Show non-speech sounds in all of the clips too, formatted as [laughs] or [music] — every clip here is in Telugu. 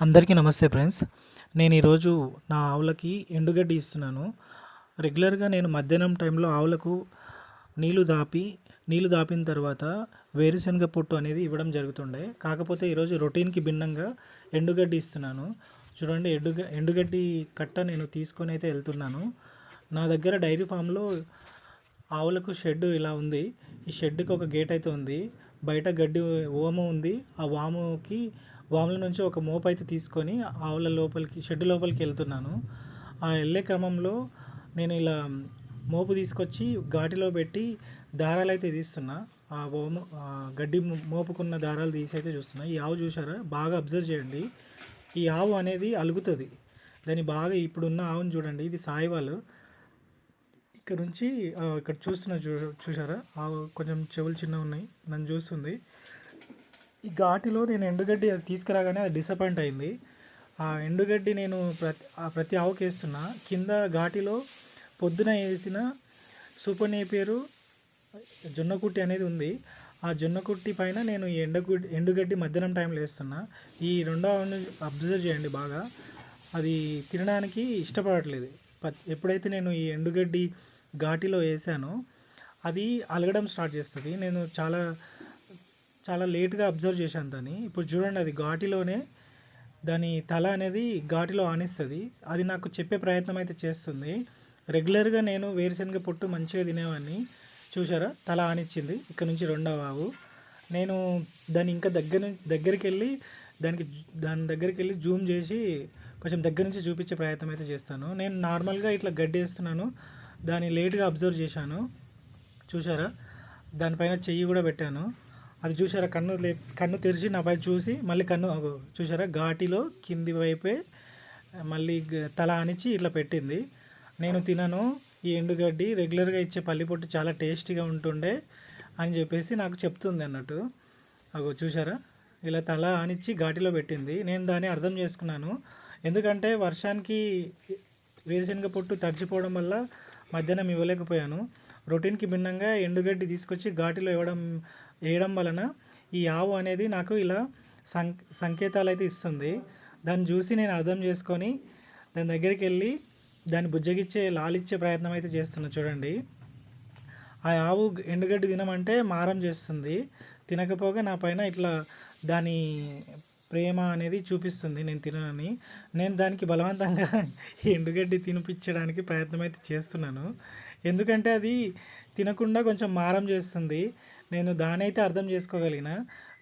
అందరికీ నమస్తే ఫ్రెండ్స్ నేను ఈరోజు నా ఆవులకి ఎండుగడ్డి ఇస్తున్నాను రెగ్యులర్గా నేను మధ్యాహ్నం టైంలో ఆవులకు నీళ్ళు దాపి నీళ్ళు దాపిన తర్వాత వేరుశనగ పొట్టు అనేది ఇవ్వడం జరుగుతుండే కాకపోతే ఈరోజు రొటీన్కి భిన్నంగా ఎండుగడ్డి ఇస్తున్నాను చూడండి ఎండుగ ఎండుగడ్డి కట్ట నేను తీసుకొని అయితే వెళ్తున్నాను నా దగ్గర డైరీ ఫామ్లో ఆవులకు షెడ్ ఇలా ఉంది ఈ షెడ్కి ఒక గేట్ అయితే ఉంది బయట గడ్డి ఓము ఉంది ఆ వాముకి వాముల నుంచి ఒక మోపు అయితే తీసుకొని ఆవుల లోపలికి షెడ్ లోపలికి వెళ్తున్నాను. ఆ వెళ్ళే క్రమంలో నేను ఇలా మోపు తీసుకొచ్చి ఘాటిలో పెట్టి దారాలు అయితే తీస్తున్నా. ఆ ఓము గడ్డి మోపుకున్న దారాలు తీసి అయితే చూస్తున్నా. ఈ ఆవు చూసారా బాగా అబ్జర్వ్ చేయండి. ఈ ఆవు అనేది అలుగుతుంది. దాన్ని బాగా ఇప్పుడున్న ఆవుని చూడండి. ఇది సాయివాలు. ఇక్కడ నుంచి ఇక్కడ చూస్తున్న చూ చూసారా ఆవు కొంచెం చెవులు చిన్నగా ఉన్నాయి. నన్ను చూస్తుంది. ఈ ఘాటిలో నేను ఎండుగడ్డి అది తీసుకురాగానే అది డిసప్పాయింట్ అయింది. ఆ ఎండుగడ్డి నేను ప్రతి ఆ ప్రతి ఆవుకి వేస్తున్నా కింద ఘాటిలో పొద్దున వేసిన సూపర్ నేపేరు జొన్నకుట్టి అనేది ఉంది. ఆ జొన్నకుట్టి పైన నేను ఈ ఎండగుడ్డి ఎండుగడ్డి మధ్యాహ్నం టైంలో వేస్తున్నా. ఈ రెండో ఆవుని అబ్జర్వ్ చేయండి బాగా. అది తినడానికి ఇష్టపడట్లేదు. ఎప్పుడైతే నేను ఈ ఎండుగడ్డి ఘాటిలో వేసానో అది అలగడం స్టార్ట్ చేస్తుంది. నేను చాలా చాలా లేట్గా అబ్జర్వ్ చేశాను దాన్ని. ఇప్పుడు చూడండి అది ఘాటిలోనే దాని తల అనేది ఘాటిలో ఆనిస్తుంది. అది నాకు చెప్పే ప్రయత్నం అయితే చేస్తుంది. రెగ్యులర్గా నేను వేరుశనగ పొట్టు మంచిగా తినేవాడిని. చూసారా తల ఆనిచ్చింది. ఇక్కడ నుంచి రెండవ ఆవు. నేను దాన్ని ఇంకా దగ్గర నుంచి దగ్గరికి వెళ్ళి దానికి దాని దగ్గరికి వెళ్ళి జూమ్ చేసి కొంచెం దగ్గర నుంచి చూపించే ప్రయత్నం అయితే చేస్తాను. నేను నార్మల్గా ఇట్లా గడ్డి వేస్తున్నాను దాన్ని లేట్గా అబ్జర్వ్ చేశాను. చూసారా దానిపైన చెయ్యి కూడా పెట్టాను. అది చూసారా కన్ను లే కన్ను తెరిచి నా నాపై చూసి మళ్ళీ కన్ను అగో చూసారా ఘాటిలో కింది వైపే మళ్ళీ తల ఆనిచ్చి ఇట్లా పెట్టింది. నేను తినను ఈ ఎండుగడ్డి రెగ్యులర్గా ఇచ్చే పల్లి పొట్టు చాలా టేస్టీగా ఉంటుండే అని చెప్పేసి నాకు చెప్తుంది అన్నట్టు. అగో చూసారా ఇలా తల ఆనిచ్చి ఘాటిలో పెట్టింది. నేను దాన్ని అర్థం చేసుకున్నాను. ఎందుకంటే వర్షానికి వేరుశనగ పొట్టు తడిచిపోవడం వల్ల మధ్యాహ్నం ఇవ్వలేకపోయాను. రొటీన్కి భిన్నంగా ఎండుగడ్డి తీసుకొచ్చి ఘాటిలో ఇవ్వడం వేయడం వలన ఈ ఆవు అనేది నాకు ఇలా సం సంకేతాలు అయితే ఇస్తుంది. దాన్ని చూసి నేను అర్థం చేసుకొని దాని దగ్గరికి వెళ్ళి దాన్ని బుజ్జగిచ్చే లాలిచ్చే ప్రయత్నం అయితే చేస్తున్నా. చూడండి. ఆ ఆవు ఎండుగడ్డి తినమంటే మారం చేస్తుంది. తినకపోగా నా పైన ఇట్లా దాని ప్రేమ అనేది చూపిస్తుంది. నేను తిననని. నేను దానికి బలవంతంగా ఈ [laughs] ఎండుగడ్డి తినిపించడానికి ప్రయత్నం అయితే చేస్తున్నాను. ఎందుకంటే అది తినకుండా కొంచెం మారం చేస్తుంది. నేను దాని అయితే అర్థం చేసుకోగలిగిన.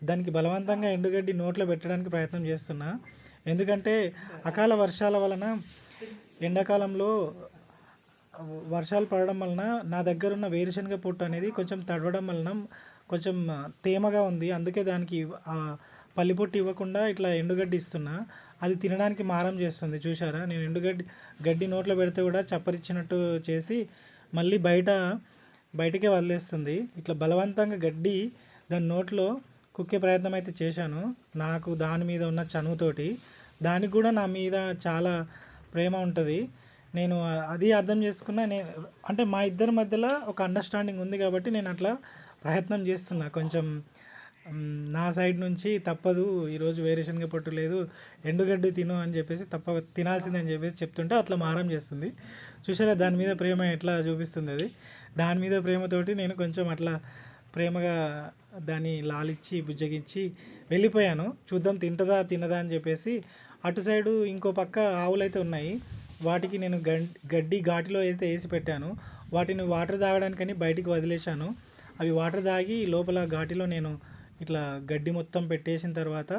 దానికి బలవంతంగా ఎండుగడ్డి నోట్లో పెట్టడానికి ప్రయత్నం చేస్తున్నా. ఎందుకంటే అకాల వర్షాల వలన ఎండాకాలంలో వర్షాలు పడడం వలన నా దగ్గర ఉన్న వేరుశనగ పొట్టు అనేది కొంచెం తడవడం వలన కొంచెం తేమగా ఉంది. అందుకే దానికి పల్లి పొట్టు ఇవ్వకుండా ఇట్లా ఎండుగడ్డి ఇస్తున్నా. అది తినడానికి మారం చేస్తుంది. చూసారా నేను ఎండుగడ్డి గడ్డి నోట్లో పెడితే కూడా చప్పరిచ్చినట్టు చేసి మళ్ళీ బయట బయటకే వదిలేస్తుంది. ఇట్లా బలవంతంగా గడ్డి దాని నోట్లో కుక్కే ప్రయత్నం అయితే చేశాను. నాకు దాని మీద ఉన్న చనువుతోటి. దానికి కూడా నా మీద చాలా ప్రేమ ఉంటుంది. నేను అది అర్థం చేసుకున్నా నేను అంటే మా ఇద్దరి మధ్యలో ఒక అండర్స్టాండింగ్ ఉంది కాబట్టి నేను అట్లా ప్రయత్నం చేస్తున్నా. కొంచెం నా సైడ్ నుంచి తప్పదు ఈరోజు వేరుశనగ పొట్టు లేదు ఎండుగడ్డి తిను అని చెప్పేసి తప్ప తినాల్సిందే అని చెప్పేసి చెప్తుంటే అట్లా మారం చేస్తుంది. చూసారా దాని మీద ప్రేమ ఎట్లా చూపిస్తుంది అది? దాని మీద ప్రేమతోటి నేను కొంచెం అట్లా ప్రేమగా దాన్ని లాలిచ్చి బుజ్జగించి వెళ్ళిపోయాను. చూద్దాం తింటదా తినదా అని చెప్పేసి అటు సైడు ఇంకో పక్క ఆవులైతే ఉన్నాయి. వాటికి నేను గడ్డి ఘాటిలో అయితే వేసి పెట్టాను. వాటిని వాటర్ తాగడానికని బయటికి వదిలేశాను. అవి వాటర్ తాగి లోపల ఘాటిలో నేను ఇట్లా గడ్డి మొత్తం పెట్టేసిన తర్వాత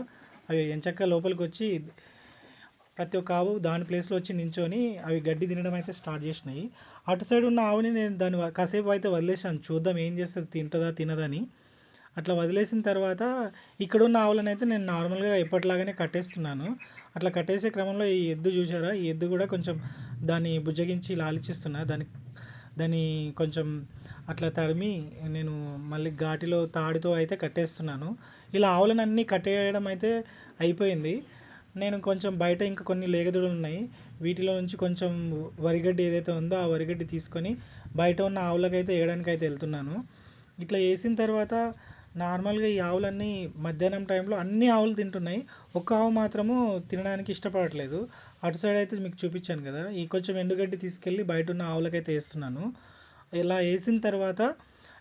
అవి ఎంచక్క లోపలికి వచ్చి ప్రతి ఒక్క ఆవు దాని ప్లేస్లో వచ్చి నించొని అవి గడ్డి తినడం అయితే స్టార్ట్ చేసినాయి. అటు సైడ్ ఉన్న ఆవుని నేను దాన్ని కాసేపు అయితే వదిలేసాను చూద్దాం ఏం చేస్తుంది తింటుందా తినదని. అట్లా వదిలేసిన తర్వాత ఇక్కడ ఉన్న ఆవులను అయితే నేను నార్మల్గా ఎప్పటిలాగానే కట్టేస్తున్నాను. అట్లా కట్టేసే క్రమంలో ఈ ఎద్దు చూసారా ఈ ఎద్దు కూడా కొంచెం దాన్ని బుజ్జగించి లాలిచిస్తున్నా దాని దాన్ని కొంచెం అట్లా తడిమి నేను మళ్ళీ ఘాటిలో తాడితో అయితే కట్టేస్తున్నాను. ఇలా ఆవులను అన్నీ కట్టేయడం అయితే అయిపోయింది. నేను కొంచెం బయట ఇంకా కొన్ని లేగదూడలు ఉన్నాయి. వీటిలో నుంచి కొంచెం వరిగడ్డి ఏదైతే ఉందో ఆ వరిగడ్డి తీసుకొని బయట ఉన్న ఆవులకైతే వేయడానికి అయితే వెళ్తున్నాను. ఇట్లా వేసిన తర్వాత నార్మల్గా ఈ ఆవులన్నీ మధ్యాహ్నం టైంలో అన్ని ఆవులు తింటున్నాయి. ఒక్క ఆవు మాత్రము తినడానికి ఇష్టపడట్లేదు. అటు సైడ్ అయితే మీకు చూపించాను కదా ఈ కొంచెం ఎండుగడ్డి తీసుకెళ్ళి బయట ఉన్న ఆవులకైతే వేస్తున్నాను. ఇలా వేసిన తర్వాత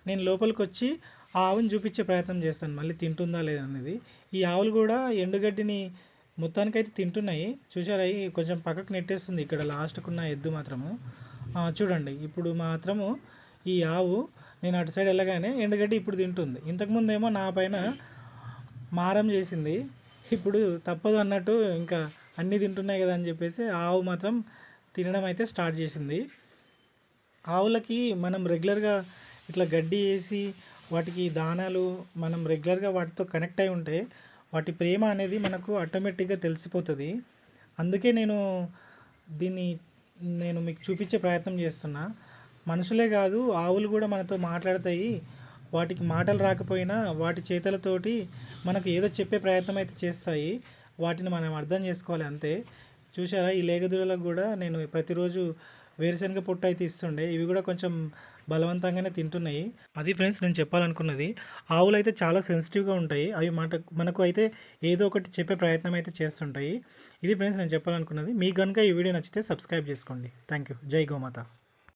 నేను లోపలికి వచ్చి ఆ ఆవుని చూపించే ప్రయత్నం చేస్తాను. మళ్ళీ తింటుందా లేదా అనేది. ఈ ఆవులు కూడా ఎండుగడ్డిని మొత్తానికైతే తింటున్నాయి. చూసారా కొంచెం పక్కకు నెట్టేస్తుంది. ఇక్కడ లాస్ట్కు ఉన్న ఎద్దు మాత్రము. చూడండి ఇప్పుడు మాత్రము ఈ ఆవు నేను అటు సైడ్ వెళ్ళగానే ఎండుగడ్డి ఇప్పుడు తింటుంది. ఇంతకుముందు ఏమో నా పైన మారం చేసింది. ఇప్పుడు తప్పదు అన్నట్టు ఇంకా అన్నీ తింటున్నాయి కదా అని చెప్పేసి ఆవు మాత్రం తినడం అయితే స్టార్ట్ చేసింది. ఆవులకి మనం రెగ్యులర్గా ఇట్లా గడ్డి వేసి వాటికి దానాలు మనం రెగ్యులర్గా వాటితో కనెక్ట్ అయి ఉంటే వాటి ప్రేమ అనేది మనకు ఆటోమేటిక్గా తెలిసిపోతుంది. అందుకే నేను దీన్ని నేను మీకు చూపించే ప్రయత్నం చేస్తున్నా. మనుషులే కాదు ఆవులు కూడా మనతో మాట్లాడతాయి. వాటికి మాటలు రాకపోయినా వాటి చేతులతోటి మనకు ఏదో చెప్పే ప్రయత్నం అయితే చేస్తాయి. వాటిని మనం అర్థం చేసుకోవాలి అంతే. చూసారా ఈ లేగదూడలకు కూడా నేను ప్రతిరోజు వేరుశనగ పొట్టు అయితే ఇస్తుండే. ఇవి కూడా కొంచెం బలవంతంగానే తింటున్నాయి. అది ఫ్రెండ్స్ నేను చెప్పాలనుకున్నది ఆవులు అయితే చాలా సెన్సిటివ్గా ఉంటాయి. అవి మాట మనకు అయితే ఏదో ఒకటి చెప్పే ప్రయత్నం అయితే చేస్తుంటాయి. ఇది ఫ్రెండ్స్ నేను చెప్పాలనుకున్నది. మీకు కనుక ఈ వీడియో నచ్చితే సబ్స్క్రైబ్ చేసుకోండి. థ్యాంక్ యూ జై గోమాత.